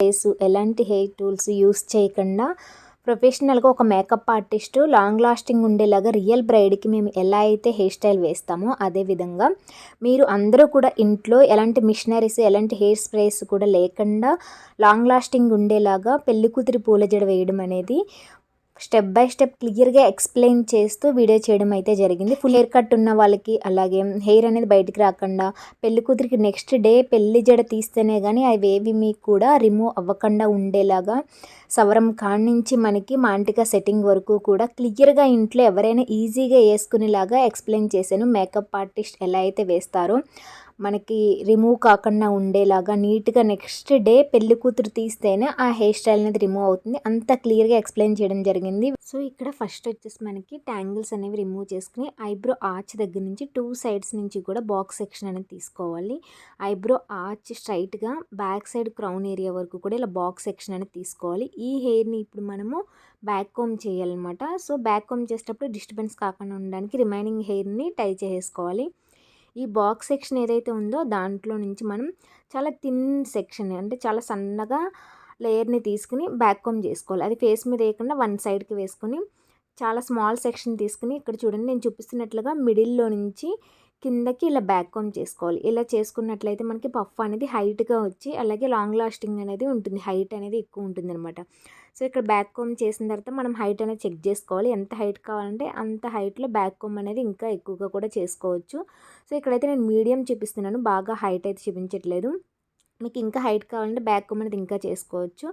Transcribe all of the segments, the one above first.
Face ఎలాంటి hair tools use చేయకుండా ప్రొఫెషనల్గా ఒక మేకప్ ఆర్టిస్టు లాంగ్ లాస్టింగ్ ఉండేలాగా రియల్ బ్రైడ్కి మేము ఎలా అయితే హెయిర్ స్టైల్ వేస్తామో అదేవిధంగా మీరు అందరూ కూడా ఇంట్లో ఎలాంటి మిషనరీస్ ఎలాంటి హెయిర్ స్ప్రేస్ కూడా లేకుండా లాంగ్ లాస్టింగ్ ఉండేలాగా పెళ్ళి కూతురి పూల జడ వేయడం అనేది స్టెప్ బై స్టెప్ క్లియర్గా ఎక్స్ప్లెయిన్ చేస్తూ వీడియో చేయడం అయితే జరిగింది. ఫుల్ హెయిర్ కట్ ఉన్న వాళ్ళకి అలాగే హెయిర్ అనేది బయటికి రాకుండా పెళ్ళి కూతురికి నెక్స్ట్ డే పెళ్ళి జడ తీస్తేనే కానీ అవి ఏవి మీకు కూడా రిమూవ్ అవ్వకుండా ఉండేలాగా సవరం కాణించి నుంచి మనకి మాంటిక సెట్టింగ్ వరకు కూడా క్లియర్గా ఇంట్లో ఎవరైనా ఈజీగా వేసుకునేలాగా ఎక్స్ప్లెయిన్ చేశాను. మేకప్ ఆర్టిస్ట్ ఎలా అయితే వేస్తారో మనకి రిమూవ్ కాకుండా ఉండేలాగా నీట్గా నెక్స్ట్ డే పెళ్ళి కూతురు తీస్తేనే ఆ హెయిర్ స్టైల్ అనేది రిమూవ్ అవుతుంది. అంత క్లియర్గా ఎక్స్ప్లెయిన్ చేయడం జరిగింది. సో ఇక్కడ ఫస్ట్ వచ్చేసి మనకి ట్యాంగిల్స్ అనేవి రిమూవ్ చేసుకుని ఐబ్రో ఆర్చ్ దగ్గర నుంచి టూ సైడ్స్ నుంచి కూడా బాక్స్ సెక్షన్ అనేది తీసుకోవాలి. ఐబ్రో ఆర్చ్ స్ట్రైట్గా బ్యాక్ సైడ్ క్రౌన్ ఏరియా వరకు కూడా ఇలా బాక్స్ సెక్షన్ అనేది తీసుకోవాలి. ఈ హెయిర్ని ఇప్పుడు మనము బ్యాక్ కోమ్ చేయాలన్నమాట. సో బ్యాక్ కోమ్ చేసేటప్పుడు డిస్టర్బెన్స్ కాకుండా ఉండడానికి రిమైనింగ్ హెయిర్ని టై చేసుకోవాలి ఈ బాక్స్ సెక్షన్ ఏదైతే ఉందో దాంట్లో నుంచి మనం చాలా థిన్ సెక్షన్ అంటే చాలా సన్నగా లేయర్ని తీసుకుని బ్యాక్ కోమ్ చేసుకోవాలి. అది ఫేస్ మీద వేయకుండా వన్ సైడ్కి వేసుకొని చాలా స్మాల్ సెక్షన్ తీసుకుని ఇక్కడ చూడండి నేను చూపిస్తున్నట్లుగా మిడిల్లో నుంచి కిందకి ఇలా బ్యాక్ కోమ్ చేసుకోవాలి. ఇలా చేసుకున్నట్లయితే మనకి పఫ్ అనేది హైట్గా వచ్చి అలాగే లాంగ్ లాస్టింగ్ అనేది ఉంటుంది. హైట్ అనేది ఎక్కువ ఉంటుంది అనమాట సో ఇక్కడ బ్యాక్ కోమ్ చేసిన తర్వాత మనం హైట్ అనేది చెక్ చేసుకోవాలి. ఎంత హైట్ కావాలంటే అంత హైట్లో బ్యాక్ కోమ్ అనేది ఇంకా ఎక్కువగా కూడా చేసుకోవచ్చు. సో ఇక్కడైతే నేను మీడియం చూపిస్తున్నాను. బాగా హైట్ అయితే చూపించట్లేదు. మీకు ఇంకా హైట్ కావాలంటే బ్యాక్ కోమ్ అనేది ఇంకా చేసుకోవచ్చు.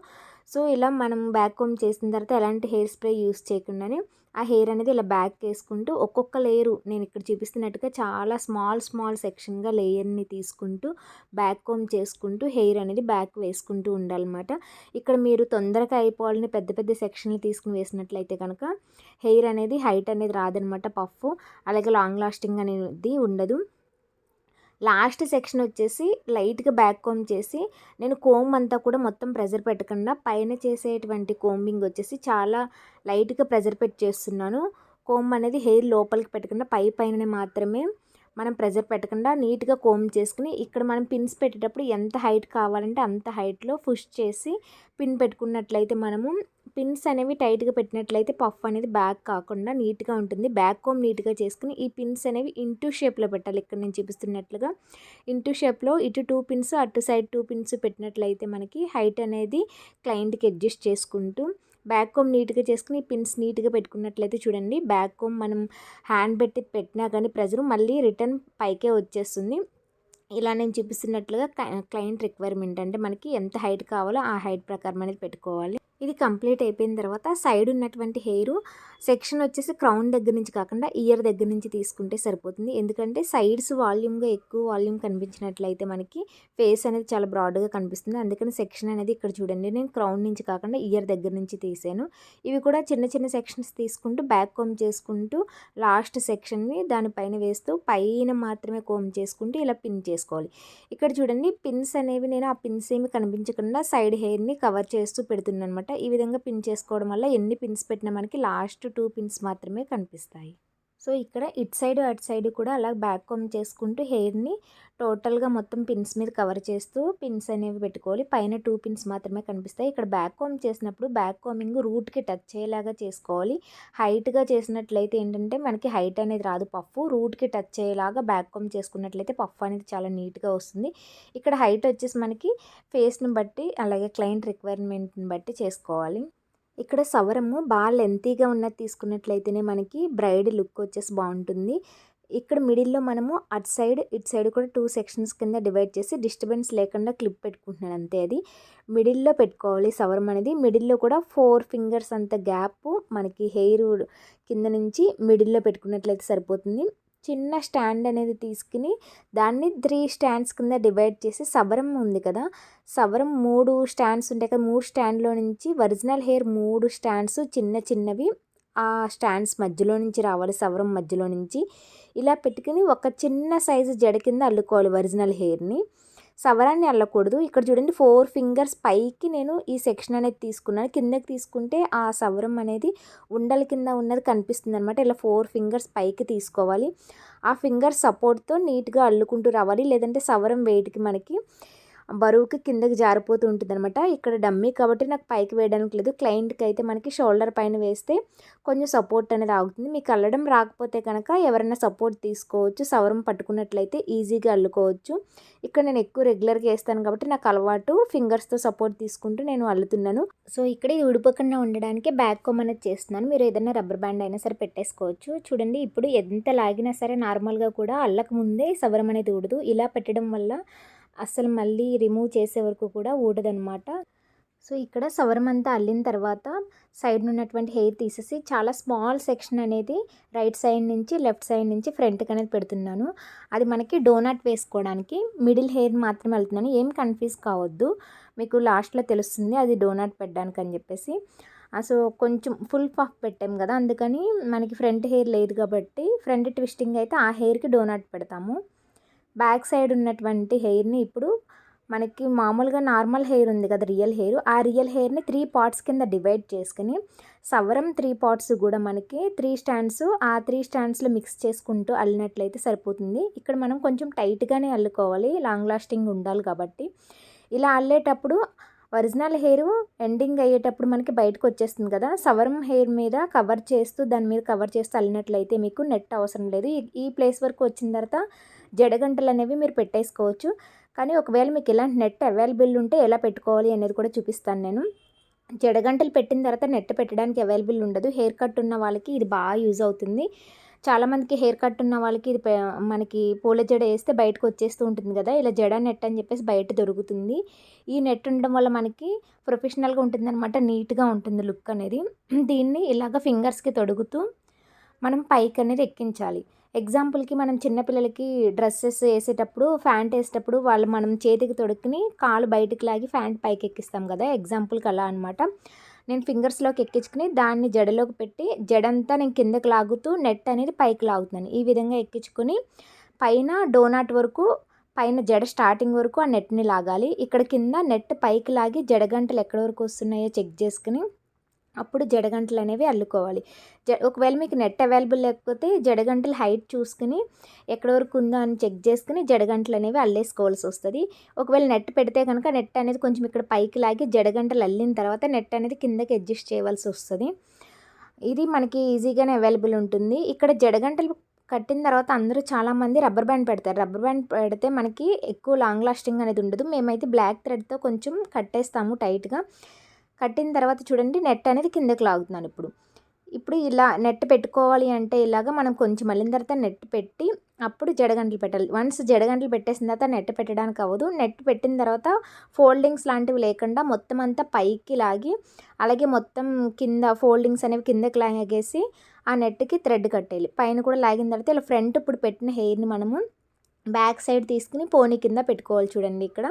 సో ఇలా మనం బ్యాక్ కోమ్ చేసిన తర్వాత ఎలాంటి హెయిర్ స్ప్రే యూస్ చేయకుండానే ఆ హెయిర్ అనేది ఇలా బ్యాక్ వేసుకుంటూ ఒక్కొక్క లేయరు నేను ఇక్కడ చూపిస్తున్నట్టుగా చాలా స్మాల్ స్మాల్ సెక్షన్గా లేయర్ని తీసుకుంటూ బ్యాక్ కోమ్ చేసుకుంటూ హెయిర్ అనేది బ్యాక్ వేసుకుంటూ ఉండాలన్నమాట. ఇక్కడ మీరు తొందరగా అయిపోవాలని పెద్ద పెద్ద సెక్షన్లు తీసుకుని వేసినట్లయితే కనుక హెయిర్ అనేది హైట్ అనేది రాదనమాట పఫ్. అలాగే లాంగ్ లాస్టింగ్ అనేది ఉండదు. లాస్ట్ సెక్షన్ వచ్చేసి లైట్గా బ్యాక్ కోమ్ చేసి నేను కోమ్ అంతా కూడా మొత్తం ప్రెజర్ పెట్టకుండా పైన చేసేటువంటి కోంబింగ్ వచ్చేసి చాలా లైట్గా ప్రెజర్ పెట్టి చేస్తున్నాను. కోమ్ అనేది హెయిర్ లోపలికి పెట్టకుండా పై పైన మాత్రమే మనం ప్రెజర్ పెట్టకుండా నీట్గా కోమ్ చేసుకుని ఇక్కడ మనం పిన్స్ పెట్టేటప్పుడు ఎంత హైట్ కావాలంటే అంత హైట్లో పుష్ చేసి పిన్ పెట్టుకున్నట్లయితే మనము పిన్స్ అనేవి టైట్గా పెట్టినట్లయితే పఫ్ అనేది బ్యాక్ కాకుండా నీట్గా ఉంటుంది. బ్యాక్ కోమ్ నీట్గా చేసుకుని ఈ పిన్స్ అనేవి ఇంటూ షేప్లో పెట్టాలి. ఇక్కడ నేను చూపిస్తున్నట్లుగా ఇంటూ షేప్లో ఇటు టూ పిన్స్ అటు సైడ్ టూ పిన్స్ పెట్టినట్లయితే మనకి హైట్ అనేది క్లయింట్కి అడ్జస్ట్ చేసుకుంటూ బ్యాక్ కోమ్ నీట్గా చేసుకుని పిన్స్ నీట్గా పెట్టుకున్నట్లయితే చూడండి. బ్యాక్ కోమ్ మనం హ్యాండ్ పెట్టి పెట్టినా కానీ ప్రెజర్ మళ్ళీ రిటర్న్ పైకే వచ్చేస్తుంది. ఇలా నేను చూపిస్తున్నట్లుగా క్లయింట్ రిక్వైర్మెంట్ అంటే మనకి ఎంత హైట్ కావాలో ఆ హైట్ ప్రకారం అనేది పెట్టుకోవాలి. ఇది కంప్లీట్ అయిపోయిన తర్వాత సైడ్ ఉన్నటువంటి హెయిర్ సెక్షన్ వచ్చేసి క్రౌన్ దగ్గర నుంచి కాకుండా ఇయర్ దగ్గర నుంచి తీసుకుంటే సరిపోతుంది. ఎందుకంటే సైడ్స్ వాల్యూమ్గా ఎక్కువ వాల్యూమ్ కనిపించినట్లయితే మనకి ఫేస్ అనేది చాలా బ్రాడ్గా కనిపిస్తుంది. అందుకని సెక్షన్ అనేది ఇక్కడ చూడండి నేను క్రౌన్ నుంచి కాకుండా ఇయర్ దగ్గర నుంచి తీసాను. ఇవి కూడా చిన్న చిన్న సెక్షన్స్ తీసుకుంటూ బ్యాక్ కోమ్ చేసుకుంటూ లాస్ట్ సెక్షన్ని దానిపైన వేస్తూ పైన మాత్రమే కోమ్ చేసుకుంటూ ఇలా పిన్ చేసుకోవాలి. ఇక్కడ చూడండి పిన్స్ అనేవి నేను ఆ పిన్స్ ఏమి కనిపించకుండా సైడ్ హెయిర్ని కవర్ చేస్తూ పెడుతున్నాను అనమాట ఈ విధంగా పిన్ చేసుకోవడం వల్ల ఎన్ని పిన్స్ పెట్టినా మనకి లాస్ట్ టూ పిన్స్ మాత్రమే కనిపిస్తాయి. సో ఇక్కడ ఇటు సైడ్ అటు సైడ్ కూడా అలా బ్యాక్ కొమ్ చేసుకుంటూ హెయిర్ని టోటల్గా మొత్తం పిన్స్ మీద కవర్ చేస్తూ పిన్స్ అనేవి పెట్టుకోవాలి. పైన టూ పిన్స్ మాత్రమే కనిపిస్తాయి. ఇక్కడ బ్యాక్ కోమ్ చేసినప్పుడు బ్యాక్ కోమింగ్ రూట్కి టచ్ అయ్యేలాగా చేసుకోవాలి. హైట్గా చేసినట్లయితే ఏంటంటే మనకి హైట్ అనేది రాదు పఫ్ రూట్కి టచ్ అయ్యేలాగా బ్యాక్ కోమ్ చేసుకున్నట్లయితే పఫ్ అనేది చాలా నీట్గా వస్తుంది. ఇక్కడ హైట్ వచ్చేసి మనకి ఫేస్ని బట్టి అలాగే క్లయింట్ రిక్వైర్మెంట్ని బట్టి చేసుకోవాలి. ఇక్కడ సవరము బాగా లెంతీగా ఉన్నది తీసుకున్నట్లయితేనే మనకి బ్రైడ్ లుక్ వచ్చేసి బాగుంటుంది. ఇక్కడ మిడిల్లో మనము అటు సైడ్ ఇటు సైడ్ కూడా టూ సెక్షన్స్ కింద డివైడ్ చేసి డిస్టర్బెన్స్ లేకుండా క్లిప్ పెట్టుకుంటున్నాను అంతే అది. మిడిల్లో పెట్టుకోవాలి సవరం అనేది. మిడిల్లో కూడా ఫోర్ ఫింగర్స్ అంత గ్యాప్ మనకి హెయిర్ కింద నుంచి మిడిల్లో పెట్టుకున్నట్లయితే సరిపోతుంది. చిన్న స్టాండ్ అనేది తీసుకుని దాన్ని త్రీ స్టాండ్స్ కింద డివైడ్ చేసి సవరం ఉంది కదా. సవరం మూడు స్టాండ్స్ ఉంటాయి కదా. మూడు స్టాండ్లో నుంచి ఒరిజినల్ హెయిర్ మూడు స్టాండ్స్ చిన్న చిన్నవి ఆ స్టాండ్స్ మధ్యలో నుంచి రావాలి. సవరం మధ్యలో నుంచి ఇలా పెట్టుకుని ఒక చిన్న సైజు జడ కింద అల్లుకోవాలి ఒరిజినల్ హెయిర్ని. సవరాన్ని అల్లకూడదు. ఇక్కడ చూడండి ఫోర్ ఫింగర్స్ పైకి నేను ఈ సెక్షన్ అనేది తీసుకున్నాను. కిందకి తీసుకుంటే ఆ సవరం అనేది ఉండల కింద ఉన్నది కనిపిస్తుంది అనమాట ఇలా ఫోర్ ఫింగర్స్ పైకి తీసుకోవాలి. ఆ ఫింగర్ సపోర్ట్తో నీట్గా అల్లుకుంటూ రావాలి. లేదంటే సవరం వెయిట్కి మనకి బరువుకి కిందకి జారిపోతూ ఉంటుంది అనమాట ఇక్కడ డమ్మీ కాబట్టి నాకు పైకి వేయడానికి లేదు. క్లయింట్కి అయితే మనకి షోల్డర్ పైన వేస్తే కొంచెం సపోర్ట్ అనేది ఆగుతుంది. మీకు అల్లడం రాకపోతే కనుక ఎవరైనా సపోర్ట్ తీసుకోవచ్చు. సవరం పట్టుకున్నట్లయితే ఈజీగా అల్లుకోవచ్చు. ఇక్కడ నేను ఎక్కువ రెగ్యులర్గా వేస్తాను కాబట్టి నాకు అలవాటు ఫింగర్స్తో సపోర్ట్ తీసుకుంటూ నేను అల్లుతున్నాను. సో ఇక్కడ ఇది ఉడిపోకుండా ఉండడానికి బ్యాక్ కొమ్ అనేది చేస్తున్నాను. మీరు ఏదైనా రబ్బర్ బ్యాండ్ అయినా సరే పెట్టేసుకోవచ్చు. చూడండి ఇప్పుడు ఎంత లాగినా సరే నార్మల్గా కూడా అల్లక ముందే సవరం అనేది ఉడదు ఇలా పెట్టడం వల్ల అస్సలు మళ్ళీ రిమూవ్ చేసే వరకు కూడా ఊడదనమాట సో ఇక్కడ సవరం అంతా అల్లిన తర్వాత సైడ్ ఉన్నటువంటి హెయిర్ తీసేసి చాలా స్మాల్ సెక్షన్ అనేది రైట్ సైడ్ నుంచి లెఫ్ట్ సైడ్ నుంచి ఫ్రంట్కి అనేది పెడుతున్నాను. అది మనకి డోనట్ వేసుకోవడానికి మిడిల్ హెయిర్ మాత్రమే వెళ్తున్నాను. ఏం కన్ఫ్యూజ్ కావద్దు. మీకు లాస్ట్లో తెలుస్తుంది అది డోనట్ పెట్టడానికి అని చెప్పేసి. సో కొంచెం ఫుల్ పఫ్ పెట్టాం కదా అందుకని మనకి ఫ్రంట్ హెయిర్ లేదు కాబట్టి ఫ్రంట్ ట్విస్టింగ్ అయితే ఆ హెయిర్కి డోనట్ పెడతాము. బ్యాక్ సైడ్ ఉన్నటువంటి హెయిర్ని ఇప్పుడు మనకి మామూలుగా నార్మల్ హెయిర్ ఉంది కదా రియల్ హెయిర్. ఆ రియల్ హెయిర్ని త్రీ పార్ట్స్ కింద డివైడ్ చేసుకుని సవరం త్రీ పార్ట్స్ కూడా మనకి త్రీ స్టాండ్స్ ఆ త్రీ స్టాండ్స్లో మిక్స్ చేసుకుంటూ అల్లినట్లయితే సరిపోతుంది. ఇక్కడ మనం కొంచెం టైట్గానే అల్లుకోవాలి. లాంగ్ లాస్టింగ్ ఉండాలి కాబట్టి. ఇలా అల్లేటప్పుడు ఒరిజినల్ హెయిర్ ఎండింగ్ అయ్యేటప్పుడు మనకి బయటకు వచ్చేస్తుంది కదా. సవరం హెయిర్ మీద కవర్ చేస్తూ దాని మీద కవర్ చేస్తూ అల్లినట్లయితే మీకు నెట్ అవసరం లేదు. ఈ ప్లేస్ వరకు వచ్చిన తర్వాత జడగంటలు అనేవి మీరు పెట్టేసుకోవచ్చు. కానీ ఒకవేళ మీకు ఇలాంటి నెట్ అవైలబుల్ ఉంటే ఎలా పెట్టుకోవాలి అనేది కూడా చూపిస్తాను నేను. జడగంటలు పెట్టిన తర్వాత నెట్ పెట్టడానికి అవైలబుల్ ఉండదు. హెయిర్ కట్ ఉన్న వాళ్ళకి ఇది బాగా యూజ్ అవుతుంది. చాలామందికి హెయిర్ కట్ ఉన్న వాళ్ళకి ఇది మనకి పూల జడ వేస్తే బయటకు వచ్చేస్తూ ఉంటుంది కదా. ఇలా జడ నెట్ అని చెప్పేసి బయట దొరుకుతుంది. ఈ నెట్ ఉండడం వల్ల మనకి ప్రొఫెషనల్గా ఉంటుంది అనమాట నీట్గా ఉంటుంది లుక్ అనేది. దీన్ని ఇలాగ ఫింగర్స్కి తొడుగుతూ మనం పైకి అనేది ఎక్కించాలి. ఎగ్జాంపుల్కి మనం చిన్నపిల్లలకి డ్రెస్సెస్ వేసేటప్పుడు ఫ్యాంట్ వేసేటప్పుడు వాళ్ళు మనం చేతికి తొడుక్కుని కాలు బయటికి లాగి ఫ్యాంట్ పైకి ఎక్కిస్తాం కదా. ఎగ్జాంపుల్కి అలా అనమాట నేను ఫింగర్స్లోకి ఎక్కించుకుని దాన్ని జడలోకి పెట్టి జడంతా నేను కిందకి లాగుతూ నెట్ అనేది పైకి లాగుతున్నాను. ఈ విధంగా ఎక్కించుకొని పైన డోనాట్ వరకు పైన జడ స్టార్టింగ్ వరకు ఆ నెట్ని లాగాలి. ఇక్కడ కింద నెట్ పైకి లాగి జడగంటలు ఎక్కడి వరకు వస్తున్నాయో చెక్ చేసుకుని అప్పుడు జడగంటలు అనేవి అల్లుకోవాలి. జ ఒకవేళ మీకు నెట్ అవైలబుల్ లేకపోతే జడగంటలు హైట్ చూసుకుని ఎక్కడి వరకు ఉందో అని చెక్ చేసుకుని జడగంటలు అనేవి అల్లేసుకోవాల్సి వస్తుంది. ఒకవేళ నెట్ పెడితే కనుక నెట్ అనేది కొంచెం ఇక్కడ పైకి లాగి జడగంటలు అల్లిన తర్వాత నెట్ అనేది కిందకి అడ్జస్ట్ చేయవలసి వస్తుంది. ఇది మనకి ఈజీగానే అవైలబుల్ ఉంటుంది. ఇక్కడ జడగంటలు కట్టిన తర్వాత అందరూ చాలామంది రబ్బర్ బ్యాండ్ పెడతారు. రబ్బర్ బ్యాండ్ పెడితే మనకి ఎక్కువ లాంగ్ లాస్టింగ్ అనేది ఉండదు. మేమైతే బ్లాక్ థ్రెడ్తో కొంచెం కట్టేస్తాము టైట్గా. కట్టిన తర్వాత చూడండి నెట్ అనేది కిందకి లాగుతున్నాను ఇప్పుడు. ఇప్పుడు ఇలా నెట్ పెట్టుకోవాలి అంటే ఇలాగ మనం కొంచెం మళ్ళిన తర్వాత నెట్ పెట్టి అప్పుడు జడగంటలు పెట్టాలి. వన్స్ జడగంటలు పెట్టేసిన తర్వాత నెట్ పెట్టడానికి అవ్వదు. నెట్ పెట్టిన తర్వాత ఫోల్డింగ్స్ లాంటివి లేకుండా మొత్తం అంతా పైకి లాగి అలాగే మొత్తం కింద ఫోల్డింగ్స్ అనేవి కిందకి లాగేసి ఆ నెట్కి థ్రెడ్ కట్టేయాలి. పైన కూడా లాగిన తర్వాత ఇలా ఫ్రంట్ ఇప్పుడు పెట్టిన హెయిర్ని మనము బ్యాక్ సైడ్ తీసుకుని పోనీ కింద పెట్టుకోవాలి చూడండి ఇక్కడ.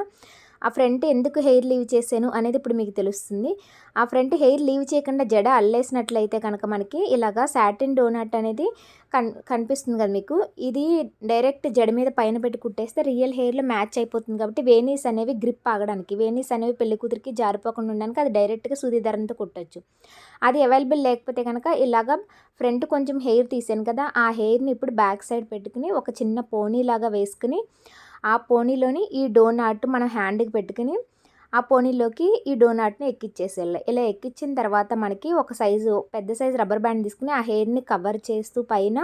ఆ ఫ్రంట్ ఎందుకు హెయిర్ లీవ్ చేశాను అనేది ఇప్పుడు మీకు తెలుస్తుంది. ఆ ఫ్రంట్ హెయిర్ లీవ్ చేయకుండా జడ అల్లేసినట్లయితే కనుక మనకి ఇలాగా సాటిన్ డోనట్ అనేది కన్ కనిపిస్తుంది కదా మీకు. ఇది డైరెక్ట్ జడ మీద పైన పెట్టి కుట్టేస్తే రియల్ హెయిర్లో మ్యాచ్ అయిపోతుంది కాబట్టి వేనీస్ అనేవి గ్రిప్ ఆగడానికి వేనీస్ అనేవి పెళ్ళి కూతురికి జారిపోకుండా ఉండడానికి అది డైరెక్ట్గా సుదీధరంతో కుట్టచ్చు. అది అవైలబుల్ లేకపోతే కనుక ఇలాగా ఫ్రంట్ కొంచెం హెయిర్ తీసాను కదా ఆ హెయిర్ని ఇప్పుడు బ్యాక్ సైడ్ పెట్టుకుని ఒక చిన్న పోనీ లాగా వేసుకుని ఆ పోనీలోని ఈ డోనాట్ మనం హ్యాండ్కి పెట్టుకుని ఆ పోనీలోకి ఈ డోనాట్ని ఎక్కిచ్చేసేయాలి. ఇలా ఎక్కించిన తర్వాత మనకి ఒక సైజు పెద్ద సైజు రబ్బర్ బ్యాండ్ తీసుకుని ఆ హెయిర్ని కవర్ చేస్తూ పైన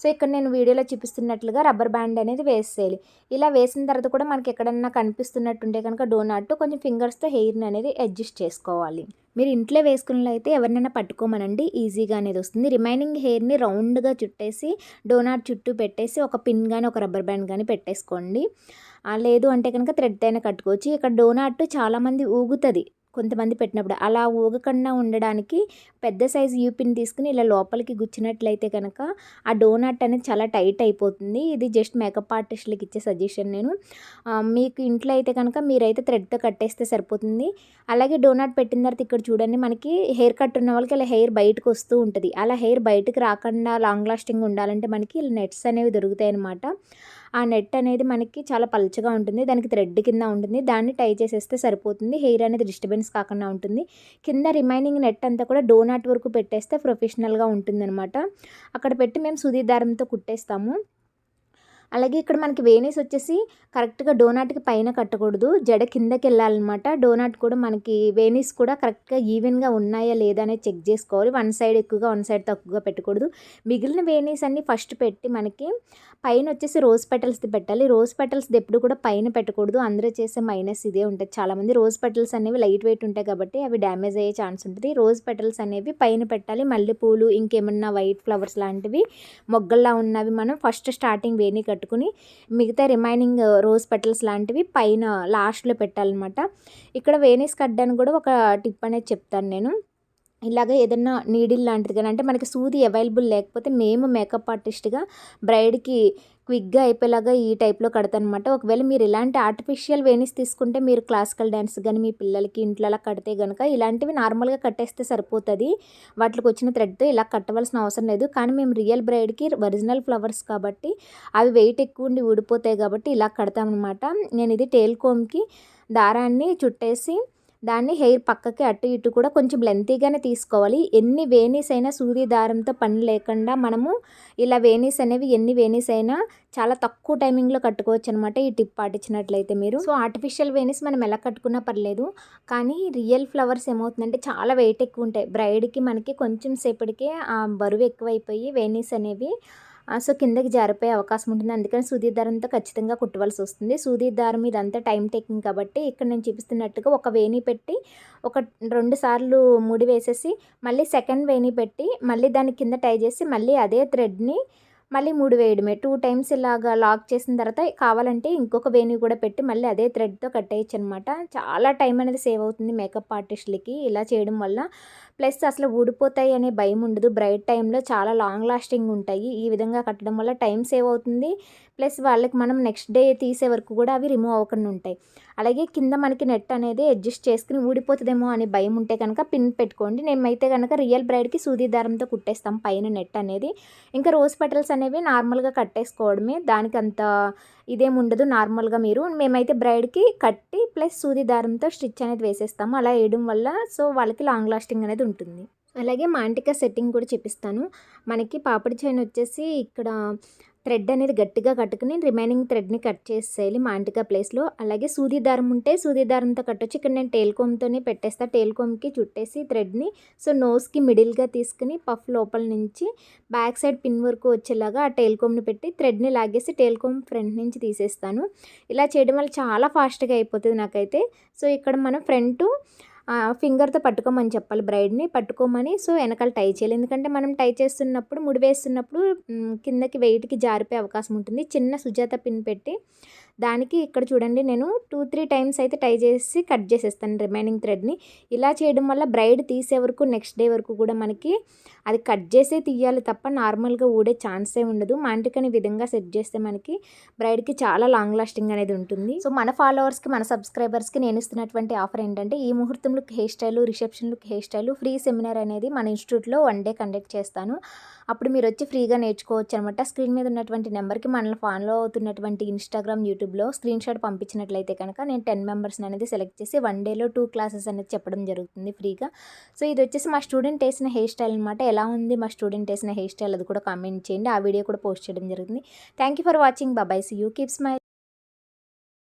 సో ఇక్కడ నేను వీడియోలో చూపిస్తున్నట్లుగా రబ్బర్ బ్యాండ్ అనేది వేసేయాలి. ఇలా వేసిన తర్వాత కూడా మనకి ఎక్కడన్నా కనిపిస్తున్నట్టుంటే కనుక డోనాట్ కొంచెం ఫింగర్స్తో హెయిర్ని అనేది అడ్జస్ట్ చేసుకోవాలి. మీరు ఇంట్లో వేసుకున్నట్లయితే ఎవరినైనా పట్టుకోమనండి ఈజీగా అనేది వస్తుంది. రిమైనింగ్ హెయిర్ని రౌండ్గా చుట్టేసి డోనాట్ చుట్టూ పెట్టేసి ఒక పిన్ కానీ ఒక రబ్బర్ బ్యాండ్ కానీ పెట్టేసుకోండి. లేదు అంటే కనుక థ్రెడ్ అయినా కట్టుకోవచ్చు. ఇక్కడ డోనాట్ చాలామంది ఊగుతుంది. కొంతమంది పెట్టినప్పుడు అలా ఊగకుండా ఉండడానికి పెద్ద సైజు యూపిన్ తీసుకుని ఇలా లోపలికి గుచ్చినట్లయితే కనుక ఆ డోనట్ అనేది చాలా టైట్ అయిపోతుంది. ఇది జస్ట్ మేకప్ ఆర్టిస్ట్లకి ఇచ్చే సజెషన్ నేను. మీకు ఇంట్లో అయితే కనుక మీరైతే థ్రెడ్తో కట్టేస్తే సరిపోతుంది. అలాగే డోనట్ పెట్టిన తర్వాత ఇక్కడ చూడండి మనకి హెయిర్ కట్ ఉన్న వాళ్ళకి ఇలా హెయిర్ బయటకు వస్తూ ఉంటుంది. అలా హెయిర్ బయటకు రాకుండా లాంగ్ లాస్టింగ్ ఉండాలంటే మనకి ఇలా నెట్స్ అనేవి దొరుకుతాయి అనమాట ఆ నెట్ అనేది మనకి చాలా పలుచగా ఉంటుంది. దానికి థ్రెడ్ కింద ఉంటుంది. దాన్ని టై చేసేస్తే సరిపోతుంది. హెయిర్ అనేది డిస్టర్బెన్స్ కాకుండా ఉంటుంది. కింద రిమైనింగ్ నెట్ అంతా కూడా డోనాట్ వరకు పెట్టేస్తే ప్రొఫెషనల్గా ఉంటుందన్నమాట. అక్కడ పెట్టి మేము సుదీ దారంతో కుట్టేస్తాము. అలాగే ఇక్కడ మనకి వేణీస్ వచ్చేసి కరెక్ట్గా డోనాట్కి పైన కట్టకూడదు. జడ కిందకి వెళ్ళాలన్నమాట డోనాట్ కూడా మనకి వేనీస్ కూడా కరెక్ట్గా ఈవెన్గా ఉన్నాయా లేదా అనేది చెక్ చేసుకోవాలి. వన్ సైడ్ ఎక్కువగా వన్ సైడ్ తక్కువగా పెట్టకూడదు. మిగిలిన వేనీస్ అన్ని ఫస్ట్ పెట్టి మనకి పైన వచ్చేసి రోజ్ పెటల్స్ది పెట్టాలి. రోజ్ పెటల్స్ది ఎప్పుడు కూడా పైన పెట్టకూడదు. అందరూ చేసే మైనస్ ఇదే ఉంటుంది. చాలామంది రోజ్ పెటల్స్ అనేవి లైట్ వెయిట్ ఉంటాయి కాబట్టి అవి డ్యామేజ్ అయ్యే ఛాన్స్ ఉంటుంది. రోజ్ పెటల్స్ అనేవి పైన పెట్టాలి. మల్లెపూలు ఇంకేమన్నా వైట్ ఫ్లవర్స్ లాంటివి మొగ్గల్లా ఉన్నవి మనం ఫస్ట్ స్టార్టింగ్ వేణి కట్టుకుని మిగతా రిమైనింగ్ రోజ్ పెటల్స్ లాంటివి పైన లాస్ట్లో పెట్టాలన్నమాట. ఇక్కడ వేణీస్ కట్టడానికి కూడా ఒక టిప్ అనేది చెప్తాను నేను. ఇలాగ ఏదన్నా నీడిల్ లాంటిది కానీ అంటే మనకి సూది అవైలబుల్ లేకపోతే మేము మేకప్ ఆర్టిస్ట్గా బ్రైడ్కి క్విక్గా అయిపోయేలాగా ఈ టైప్లో కడతానమాట. ఒకవేళ మీరు ఇలాంటి ఆర్టిఫిషియల్ వేణీస్ తీసుకుంటే మీరు క్లాసికల్ డ్యాన్స్ కానీ మీ పిల్లలకి ఇంట్లో అలా కడితే కనుక ఇలాంటివి నార్మల్గా కట్టేస్తే సరిపోతుంది. వాటికి వచ్చిన థ్రెడ్తో ఇలా కట్టవలసిన అవసరం లేదు. కానీ మేము రియల్ బ్రైడ్కి ఒరిజినల్ ఫ్లవర్స్ కాబట్టి అవి వెయిట్ ఎక్కువ ఉండి ఊడిపోతాయి కాబట్టి ఇలా కడతామన్నమాట. నేను ఇది టేల్ కోమ్కి దారాన్ని చుట్టేసి దాన్ని హెయిర్ పక్కకి అటు ఇటు కూడా కొంచెం లెంతీగానే తీసుకోవాలి. ఎన్ని వేనీస్ అయినా సూది దారంతో పని లేకుండా మనము ఇలా వేనీస్ అనేవి ఎన్ని వేనీస్ అయినా చాలా తక్కువ టైమింగ్లో కట్టుకోవచ్చు అనమాట ఈ టిప్ పాటించినట్లయితే మీరు. సో ఆర్టిఫిషియల్ వేణీస్ మనం ఎలా కట్టుకున్నా పర్లేదు కానీ రియల్ ఫ్లవర్స్ ఏమవుతుందంటే చాలా వెయిట్ ఎక్కువ ఉంటాయి. బ్రైడ్కి మనకి కొంచెం సేపటికే ఆ బరువు ఎక్కువైపోయి వేనీస్ అనేవి సో కిందకి జారిపోయే అవకాశం ఉంటుంది. అందుకని సూది దారంతో ఖచ్చితంగా కుట్టవలసి వస్తుంది. సూది దారం ఇదంతా టైం టేకింగ్ కాబట్టి ఇక్కడ నేను చూపిస్తున్నట్టుగా ఒక వేణి పెట్టి ఒక రెండు సార్లు ముడి వేసేసి మళ్ళీ సెకండ్ వేణి పెట్టి మళ్ళీ దాని కింద టై చేసి మళ్ళీ అదే థ్రెడ్ని మళ్ళీ మూడు వేయడమే. టూ టైమ్స్ ఇలాగా లాక్ చేసిన తర్వాత కావాలంటే ఇంకొక వేణి కూడా పెట్టి మళ్ళీ అదే థ్రెడ్తో కట్టేయచ్చు అనమాట చాలా టైం అనేది సేవ్ అవుతుంది మేకప్ ఆర్టిస్టులకి ఇలా చేయడం వల్ల. ప్లస్ అసలు ఊడిపోతాయి అనే భయం ఉండదు. బ్రైట్ టైంలో చాలా లాంగ్ లాస్టింగ్ ఉంటాయి. ఈ విధంగా కట్టడం వల్ల టైం సేవ్ అవుతుంది. ప్లస్ వాళ్ళకి మనం నెక్స్ట్ డే తీసే వరకు కూడా అవి రిమూవ్ అవ్వకుండా ఉంటాయి. అలాగే కింద మనకి నెట్ అనేది అడ్జస్ట్ చేసుకుని ఊడిపోతుందేమో అనే భయం ఉంటే కనుక పిన్ పెట్టుకోండి. మేమైతే కనుక రియల్ బ్రైడ్కి సూది దారంతో కుట్టేస్తాం పైన నెట్ అనేది. ఇంకా రోజ్ పెటల్స్ అనేవి నార్మల్గా కట్టేసుకోవడమే. దానికి అంత ఇదేం ఉండదు నార్మల్గా మీరు. మేమైతే బ్రైడ్కి కట్టి ప్లస్ సూది దారంతో స్టిచ్ అనేది వేసేస్తాము. అలా వేయడం వల్ల సో వాళ్ళకి లాంగ్ లాస్టింగ్ అనేది ఉంటుంది. అలాగే మాంటిక సెట్టింగ్ కూడా చూపిస్తాను. మనకి పాపిడి చైన్ వచ్చేసి ఇక్కడ థ్రెడ్ అనేది గట్టిగా కట్టుకుని రిమైనింగ్ థ్రెడ్ని కట్ చేసేయాలి మాంటికా ప్లేస్లో. అలాగే సూది దారం ఉంటే సూది దారంతో కట్టొచ్చు. ఇక్కడ నేను టేల్ కోమ్తోనే పెట్టేస్తా. టేల్ కోమ్కి చుట్టేసి థ్రెడ్ని సో నోస్కి మిడిల్గా తీసుకుని పఫ్ లోపల నుంచి బ్యాక్ సైడ్ పిన్ వరకు వచ్చేలాగా ఆ టేల్ కోమ్ని పెట్టి థ్రెడ్ని లాగేసి టేల్ కోమ్ ఫ్రంట్ నుంచి తీసేస్తాను. ఇలా చేయడం వల్ల చాలా ఫాస్ట్గా అయిపోతుంది నాకైతే. సో ఇక్కడ మనం ఫ్రంట్ ఫింగర్తో పట్టుకోమని చెప్పాలి బ్రైడ్ని. పట్టుకోమని సో వెనకాల టై చేయాలి. ఎందుకంటే మనం టై చేస్తున్నప్పుడు ముడి వేస్తున్నప్పుడు కిందకి వెయిట్కి జారిపోయే అవకాశం ఉంటుంది. చిన్న సుజాత పిన్ పెట్టి దానికి ఇక్కడ చూడండి నేను టూ త్రీ టైమ్స్ అయితే టై చేసి కట్ చేసేస్తాను రిమైనింగ్ థ్రెడ్ని ఇలా చేయడం వల్ల బ్రైడ్ తీసే వరకు నెక్స్ట్ డే వరకు కూడా మనకి అది కట్ చేసే తీయాలి తప్ప నార్మల్గా ఊడే ఛాన్సే ఉండదు. మా ఇంటికని విధంగా సెట్ చేస్తే మనకి బ్రైడ్కి చాలా లాంగ్ లాస్టింగ్ అనేది ఉంటుంది. సో మన ఫాలోవర్స్కి మన సబ్స్క్రైబర్స్కి నేను ఇస్తున్నటువంటి ఆఫర్ ఏంటంటే ఈ ముహూర్తంలో hair style reception look hair style free seminar అనేది మన ఇన్స్టిట్యూట్లో వన్ డే కండక్ట్ చేస్తాను. అప్పుడు మీరు వచ్చి ఫ్రీగా నేర్చుకోవచ్చు అనమాట స్క్రీన్ మీద ఉన్నటువంటి నెంబర్కి మనల్ని ఫాలో అవుతున్నటువంటి ఇన్స్టాగ్రామ్ యూట్యూబ్లో స్క్రీన్ షాట్ పంపించినట్లయితే కనుక నేను టెన్ మెంబర్స్ అనేది సెలెక్ట్ చేసి వన్ డేలో టూ క్లాసెస్ అనేది చెప్పడం జరుగుతుంది ఫ్రీగా. సో ఇది వచ్చేసి మా స్టూడెంట్ వేసిన హెయిర్ స్టైల్ అనమాట ఎలా ఉంది మా స్టూడెంట్ వేసిన హెయిర్ స్టైల్ అది కూడా కామెంట్ చేయండి. ఆ వీడియో కూడా పోస్ట్ చేయడం జరుగుతుంది. Thank you for watching. బాబాయ్ సీ యూ. Keep smile.